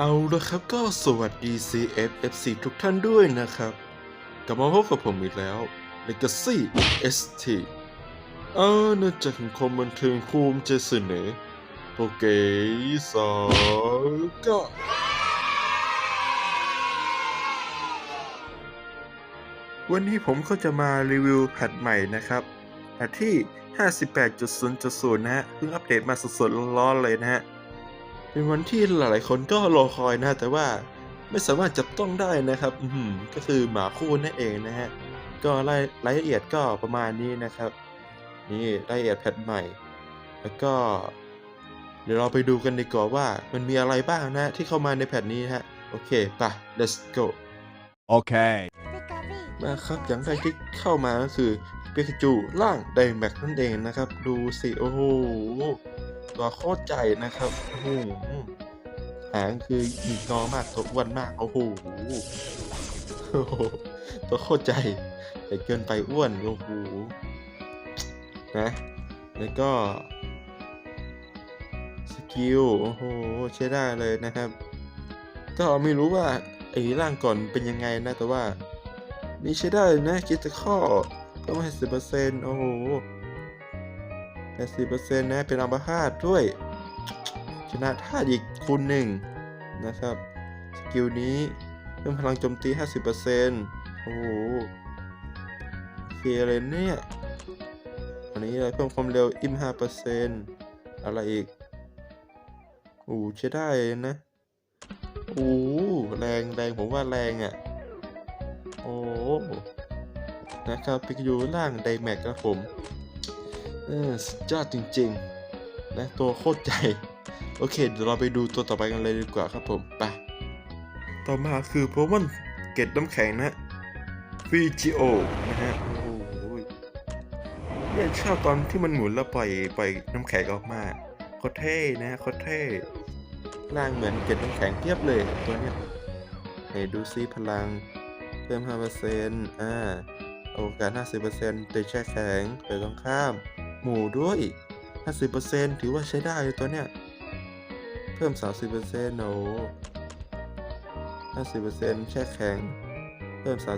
เอาละครับก็สวัสดี CFFC ทุกท่านด้วยนะครับ กลับมาพบกับผมอีกแล้ว Legacy ST อาณาจักรความบันเทิงภูมิใจเสนอโปเกสองก็วันนี้ผมก็จะมารีวิวแพทใหม่นะครับ แพทที่ 58.0.0 นะฮะ เพิ่งอัปเดตมาสดๆร้อนๆเลยนะฮะ เป็นวันที่หลายๆคนก็รอคอยนะแต่ว่าไม่สามารถจับต้องได้นะครับ อือหือก็คือหมาคู่นั่นเองนะฮะ ก็รายรายละเอียดก็ประมาณนี้นะครับ นี่รายละเอียดแพทใหม่ แล้วก็ เดี๋ยวเราไปดูกันดีกว่าว่ามันมีอะไรบ้างนะ ที่เข้ามาในแพทนี้นะฮะ โอเคไป let's go Okay. มาครับอย่างแรกที่เข้ามาก็คือเปกาจูร่างไดแม็กนั่นเองนะครับ ดูสิ โอ้โห ตัวโคตรใจนะครับโอ้โหหางคือหงิกงอมากตัวอ้วนมากโอ้โหโอ้โหตัวโคตรใจแต่เกินไปอ้วนโอ้โหนะแล้วก็สกิลโอ้โหใช้ได้เลยนะครับ ก็ไม่รู้ว่าไอ้ร่างก่อนเป็นยังไงนะ แต่ว่านี่ใช้ได้นะคิดจะข้อต้องให้สิบเปอร์เซ็นต์โอ้โห แปดสิบเปอร์เซ็นต์นะเป็นอัมพาตด้วย ชนะท่าตุอีกคูณหนึ่งนะครับ สกิลนี้เพิ่มพลังโจมตีห้าสิบเปอร์เซ็นต์โอ้โหเคเลยเนี่ย อันนี้อะไรเพิ่มความเร็วอิมห้าเปอร์เซ็นต์อะไรอีกโอ้ใช้ได้นะโอ้แรงแรงผมว่าแรงอะ โอ้นะครับปิกยูร่างไดแม็กครับผม เออสุดยอดจริงๆนะตัวโคตรใจโอเค เดี๋ยวเราไปดูตัวต่อไปกันเลยดีกว่าครับผม ไป ต่อมาคือโปเกมอนเกตน้ำแข็งนะฟีจิโอนะฮะโอ้โหเนี่ยชอบตอนที่มันหมุนแล้วปล่อยปล่อยน้ำแข็งออกมาโคตรเท่นะโคตรเท่ร่างเหมือนเกตน้ำแข็งเทียบเลยตัวเนี้ยไหนดูซิพลัง เพิ่ม 5%อ่า โอกาส 50%ติดแช่แข็งเปิดตรงข้าม หมู่ด้วย 50%ถือว่าใช้ได้เลยตัวเนี้ย เพิ่ม 30%โอ้50%แช่แข็ง เพิ่ม 30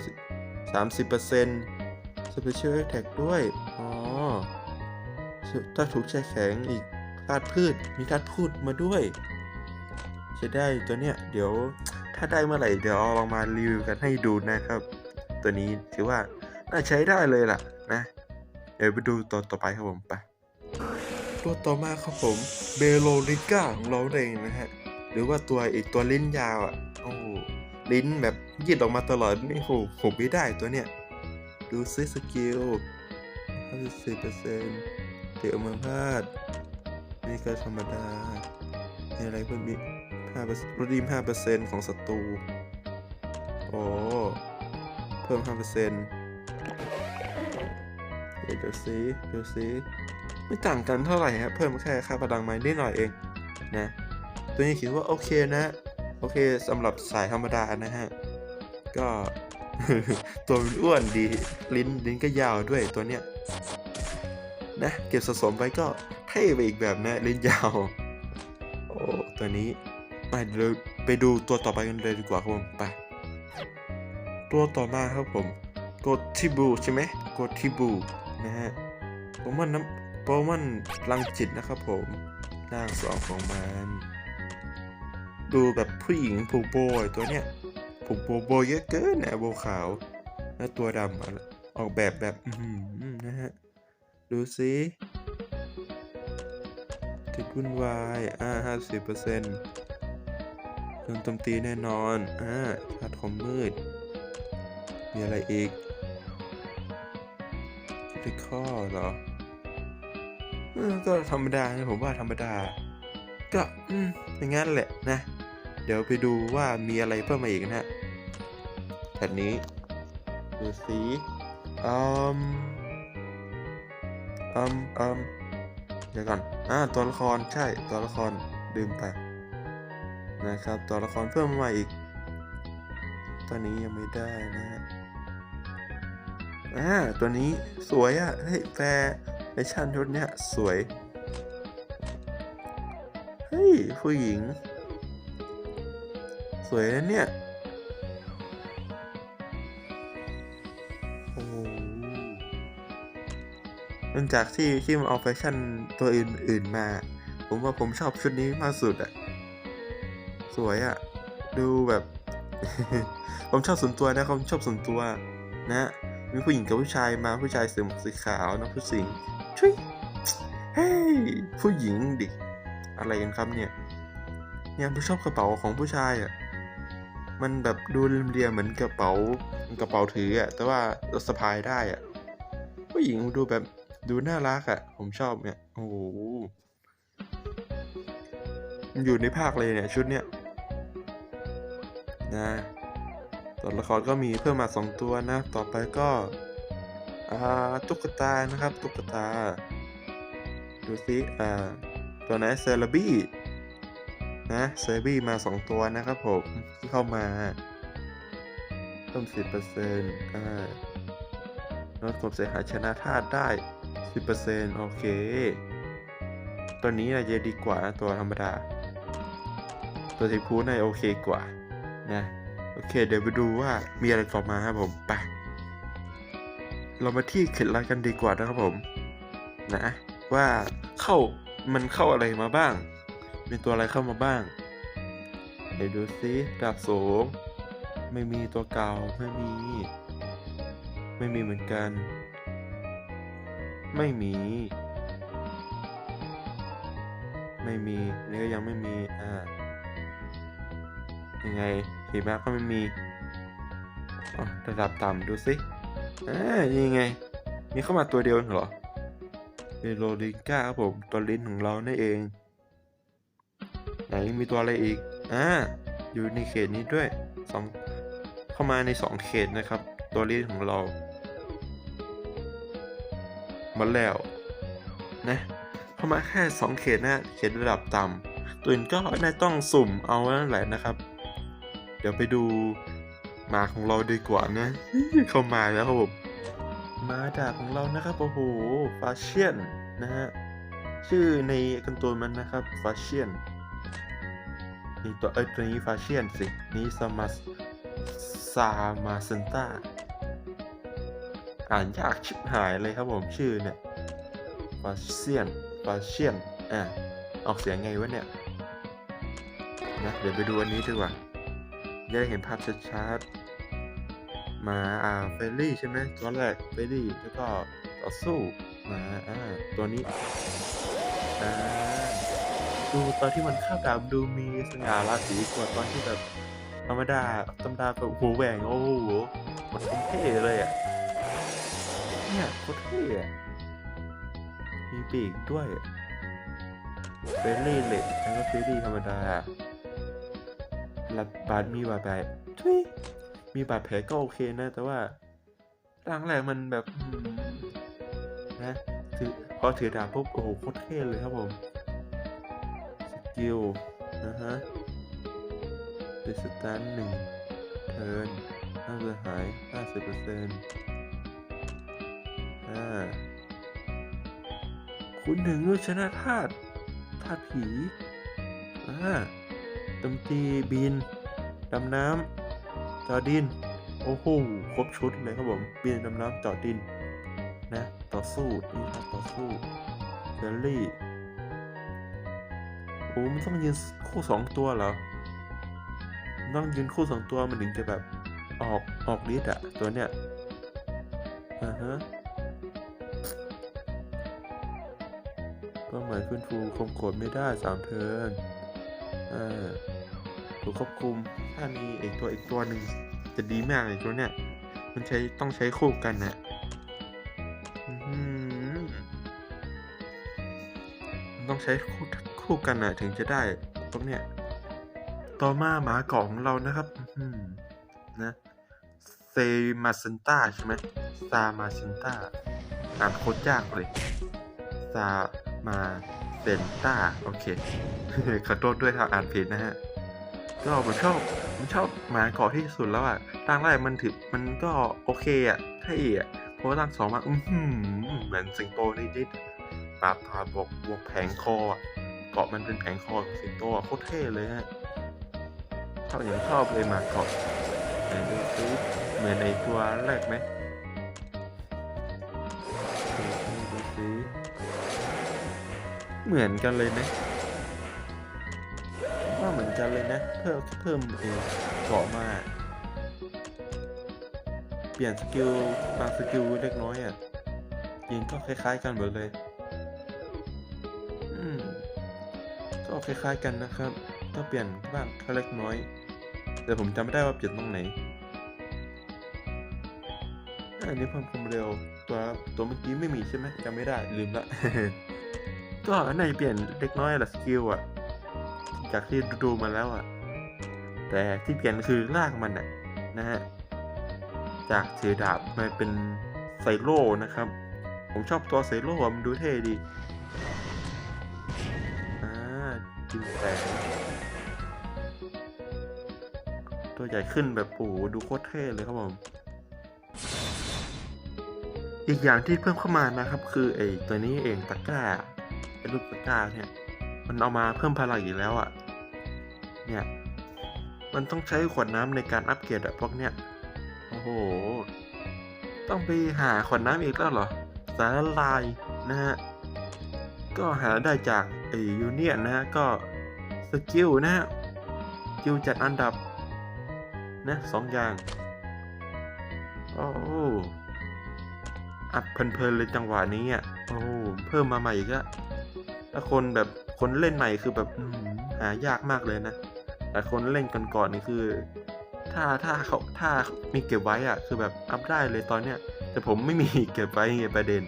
30% Special Attack ด้วย อ๋อ ถ้าถูกแช่แข็งอีกธาตุพืช มีธาตุพูดมาด้วยใช้ได้ตัวเนี้ย เดี๋ยวถ้าได้เมื่อไหร่เดี๋ยวเอาลองมารีวิวกันให้ดูนะครับ ตัวนี้ถือว่าน่าใช้ได้เลยล่ะนะ เดี๋ยวไปดูตัวต่อไปครับผมไปตัวต่อมาครับผมเบโลลิก้าของเราเองนะฮะหรือว่าตัวอีกตัวลิ้นยาวอะโอ้ลิ้นแบบยืดออกมาตลอดนี่โหผมไม่ได้ตัวเนี้ยดูซิสกิล54%เซ็นตะออกมาพาดนี่ก็ธรรมดามีอะไรเพิ่มอีก5%ลดดีม5%ของศัตรูโอ้เพิ่ม5% เดี๋ยวดูซิดูซิไม่ต่างกันเท่าไหร่ครับเพิ่มแค่ค่าพลังไม้นิดหน่อยเองนะตัวนี้คิดว่าโอเคนะโอเคสำหรับสายธรรมดานะฮะก็ตัวมันอ้วนดีลิ้นลิ้นก็ยาวด้วยตัวเนี้ยนะเก็บสะสมไว้ก็เท่ไปอีกแบบนะลิ้นยาวโอ้ตัวนี้ไปเดี๋ยวไปดูตัวต่อไปกันเลยดีกว่าครับผมไป ตัวต่อมาครับผมโกทิบูใช่ไหมโกทิบู นะฮะโปเกมอนน้ำโปเกมอนพลังจิตนะครับผมร่างสองของมัน ดูแบบผู้หญิงผูกโบยตัวเนี้ยผูกโบโบเยอะเกินนะโบขาวแล้วตัวดำออกแบบแบบอืนะฮะดูสิติดวุ่นวายอ่าห้าสิบเปอร์เซ็นต์โดนโจมตีแน่นอนอ่าธาตุความมืด มีอะไรอีก ติข้อเหรอก็ธรรมดานะผมว่าธรรมดา ก็อืมอย่างงั้นแหละนะ เดี๋ยวไปดูว่ามีอะไรเพิ่มมาอีกนะฮะแผ่นนี้ดูสีอืมอืมอืมเดี๋ยวก่อนอ่าตัวละครใช่ตัวละครลืมไปนะครับ ตัวละครเพิ่มมาอีก ตัวนี้ยังไม่ได้นะฮะ อ่าตัวนี้สวยอะ่ะเฮ้ยแฟชั่นชุดเนี้ยสวย เฮ้ย ผู้หญิง สวยนะเนี่ยโอ้โหหลังจากที่ที่มันเอาแฟชั่นตัวอื่น ๆ มา ผมว่าผมชอบชุดนี้มากสุดอะสวยอะดูแบบ ผมชอบส่วนตัวนะผมชอบส่วนตัวนะ มีผู้หญิงกับผู้ชายมาผู้ชายส่หมวกสีขาวนะผู้หญิงชุยเฮ้ยผู้หญิงดิอะไรกันครับเนี่ยเนี่ยผมชอบกระเป๋าของผู้ชายอะ่ะมันแบบดูเรียมเหมือนกระเป๋ากระเป๋าถืออะ่ะแต่ว่าเราสะพายได้อะ่ะผู้หญิงดูแบบดูน่ารักอะ่ะ ผมชอบเนี่ยโอ้โหมันอยู่ในภาคเลยเนี่ยชุดเนี่ยนะ ตัวละครก็มีเพิ่มมา 2 ตัวนะ ต่อไปก็ตุ๊กตานะครับ ตุ๊กตา ดูซิตัวไหนเซเลบี้นะเซเลบี้มา 2 ตัวนะครับผมที่เข้ามา เพิ่ม 10%อ่าลดความเสียหายชนะธาตุได้ 10%โอเค ตัวนี้น่าจะดีกว่าตัวธรรมดา ตัวสีพูน่าจะโอเคกว่านะ อเค เดี๋ยวไปดูว่ามีอะไรต่อมาครับผมไปเรามาที่เข็ดลัดกันดีกว่านะครับผม นะ ว่าเข้ามันเข้าอะไรมาบ้าง มีตัวอะไรเข้ามาบ้างเดี๋ยวดูซิดาบโสมไม่มีตัวเก่าไม่มี ไม่มีเหมือนกัน ไม่มี ไม่มีนี่ก็ยังไม่มีอ่ายังไง หิมะก็ไม่มีระดับต่ำดูสิอ่ายังไง มีเข้ามาตัวเดียวเหรอเอโรลิก้าครับผม ตัวลิ้นของเรานั่นเอง ไหนมีตัวอะไรอีก อ่า อยู่ในเขตนี้ด้วยสองเข้ามาในสองเขตนะครับ ตัวลิ้นของเรามาแล้วนะเข้ามาแค่สองเขตนะเขตระดับต่ำตัวอื่นก็น่าต้องสุ่มเอานั่นแหละนะครับ เดี๋ยวไปดูหมาของเราดีกว่านะ เข้ามาแล้วครับผมหมาดาบของเรานะครับโอ้โหฟาเชียนนะฮะชื่อในกันตัวมันนะครับฟาเชียนนี่ตัวเอ้ยตัวนี้ฟาเชียนสินี่ซามาซามาเซนต้าอ่านยากชิบหายเลยครับผมชื่อเนี่ยฟาเชียนฟาเชียนอะออกเสียงไงวะเนี่ยนะเดี๋ยวไปดูอันนี้ดีกว่า จะได้เห็นภาพชัดๆมาอ่าเฟรลี่ใช่ไหมตัวแรกเฟรลี่แล้วก็ต่อสู้มาอ่าตัวนี้อ่าดูตอนที่มันข้าวดำดูมีสง่าราศีกว่าตอนที่แบบธรรมดาธรรมดาแบบหัวแหว่งโอ้โหมันเท่เลยอะเนี่ยโคตรเท่อะมีปีกด้วยเฟรลี่เล็กแล้วก็เฟรลี่ธรรมดา บบาดมีบาดแผลทุยมีบาดแผลก็โอเคนะ แต่ว่าร่างแรกมันแบบนะถือพอถือดาบปุ๊บโอ้โหโคตรเท่เลยครับผม สกิลนะฮะเดสตันหนึ่งเทิร์นห้าเสียหายห้าสิบเปอร์เซ็นต์อ่าคุณหนึ่งด้วยชนะธาตุธาตุผีอ่า โจมตีบิน ดำน้ำจอดิน โอ้โห ครบชุดเลยครับผม บิน ดำน้ำจอดิน นะ ต่อสู้ นี่ครับต่อสู้เฟลลี่โอ้มันต้องยืนคู่สองตัวเหรอ ต้องยืนคู่สองตัวมันถึงจะแบบออกออกฤทธิ์อะตัวเนี้ยอ่าฮะก็หมายฟื้นฟูคมกดไม่ได้สามเทิร์น อ่าถูกควบคุมถ้ามีอีกตัวอีกตัวหนึ่งจะดีมากเลยตัวเนี้ยมันใช้ต้องใช้คู่กันนะมันต้องใช้คู่คู่กันนะถึงจะได้ตรงเนี้ยต่อมาหมาเกาะของเรานะครับนะเซมาเซนต้าใช่ไหมซามาเซนต้าอ่านโคตรยากเลยซามา เซนต้าโอเค ขอโทษด้วยถ้าอ่านผิดนะฮะ ก็ผมชอบผมชอบหมาเกาะที่สุดแล้วอะร่างแรกมันถือมันก็โอเคอะเท่อะเพราะว่าร่างสองมาอือเหมือนสิงโตนิดๆปาบปาบวกบวกแผงคอเกาะมันเป็นแผงคอสิงโตอะโคตรเท่เลยฮะชอบอย่างชอบเลยหมาเกาะเหมือนในตัวแรกไหม เหมือนกันเลยนะว่าเหมือนกันเลยนะ เพิ่มเพิ่มเองเกาะมาเปลี่ยนสกิลบางสกิลเล็กน้อยอะยิงก็คล้ายๆกันหมดเลยอืมก็คล้ายๆกันนะครับก็เปลี่ยนบ้างแค่เล็กน้อย แต่ผมจำไม่ได้ว่าเปลี่ยนตรงไหนอันนี้ความความเร็วตัวตัวเมื่อกี้ไม่มีใช่ไหมจำไม่ได้ลืมละ ก็ในเปลี่ยนเล็กน้อยละสกิลอะจากที่ดูมาแล้วอะแต่ที่เปลี่ยนคือลากมันอะนะฮะจากถือดาบมาเป็นไซโร่นะครับ ผมชอบตัวไซโร่มันดูเท่ดีอ่าจินแสงตัวใหญ่ขึ้นแบบโอ้โหดูโคตรเท่เลยครับผมอีกอย่างที่เพิ่มเข้ามานะครับ คือไอ้ตัวนี้เองตะกร้า ไอ้ลูกตะกร้าเนี่ย มันเอามาเพิ่มพลังอีกแล้วอะ่ะ เนี่ย มันต้องใช้ขวดน้ำในการอัปเกรดอะพวกเนี้ย โอ้โห ต้องไปหาขวดน้ำอีกแล้วเหรอ สารลายนะฮะ ก็หาได้จากไอ้ยูเนียนนะฮะ ก็สกิลนะฮะกิลจัดอันดับ นะสองอย่าง โอ้โหอัพเพลินๆเลยจังหวะนี้อะ โอ้เพิ่มมาใหม่อีกแล้ว ถ้าคนแบบคนเล่นใหม่คือแบบหายากมากเลยนะ แต่คนเล่นก่อนๆนี่คือ ถ้าถ้าเขาถ้ามีเก็บไว้อะ คือแบบอัพได้เลยตอนเนี้ย แต่ผมไม่มีเก็บไว้ไงประเด็น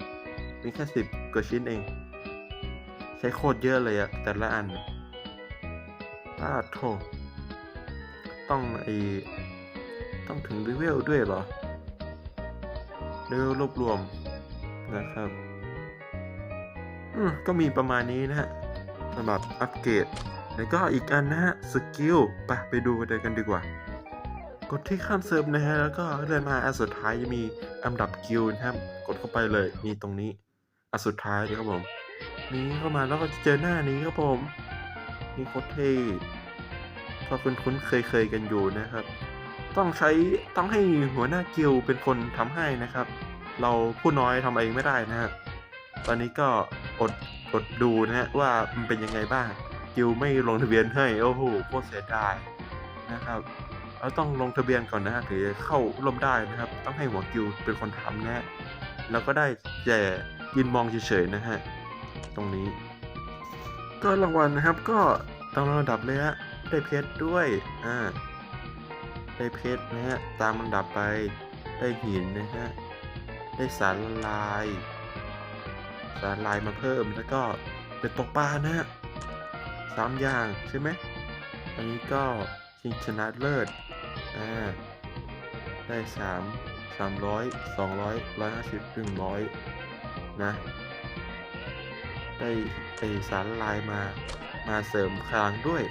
มีแค่สิบกว่าชิ้นเอง ใช้โคตรเยอะเลยอะแต่ละอันป้าโทต้องไอต้องถึงเลเวลด้วยเหรอเลเวลรวบรวมนะครับ ก็มีประมาณนี้นะฮะสำหรับอัปเกรดแล้วก็อีกอันนะฮะสกิลไปไปดูกันเลยกันดีกว่า กดที่ข้ามเซิร์ฟนะฮะแล้วก็เลื่อนมาอันสุดท้ายจะมีอันดับกิลนะครับกดเข้าไปเลยนี่ตรงนี้อันสุดท้ายเลยครับผมนี้เข้ามาแล้วก็จะเจอหน้านี้ครับผมนี่โคตรเท่ก็คุ้นคุ้นเคยเคยๆกันอยู่นะครับ ต้องใช้ต้องให้หัวหน้ากิลเป็นคนทำให้นะครับ เราผู้น้อยทำเองไม่ได้นะฮะตอนนี้ก็ อดอดดูนะฮะว่ามันเป็นยังไงบ้างกิลไม่ลงทะเบียนให้โอ้โหโคตรเสียดายนะครับเราต้องลงทะเบียนก่อนนะฮะถึงจะเข้าร่วมได้นะครับ ต้องให้หัวกิลเป็นคนทำนะแล้วก็ได้แต่ยืนมองเฉยๆนะฮะตรงนี้ ก็รางวัลนะครับก็ตามลำดับเลยฮะได้เพชรด้วยอ่าได้เพชรนะฮะตามลำดับไปได้หินนะฮะได้สารละลาย สารลายมาเพิ่มแล้วก็เป็นตกปลานะฮะสามอย่างใช่ไหมอันนี้ก็ชิงชนะเลิศอ่าได้สามสามร้อยสองร้อยร้อยห้าสิบหนึ่งร้อยนะได้ไอสารลายมามาเสริมพลังด้วย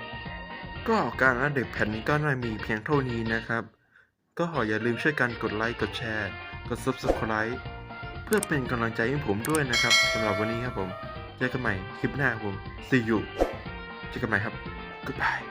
ก็การอัปเดตแผ่นนี้ก็น่ามีเพียงเท่านี้นะครับ ก็อย่าลืมช่วยกันกดไลค์กดแชร์ กด Subscribe พื่อเป็นกำลังใจให้ผมด้วยนะครับสำหรับวันนี้ครับผม เจอกันใหม่คลิปหน้าครับผม see you เจอกันใหม่ครับ goodbye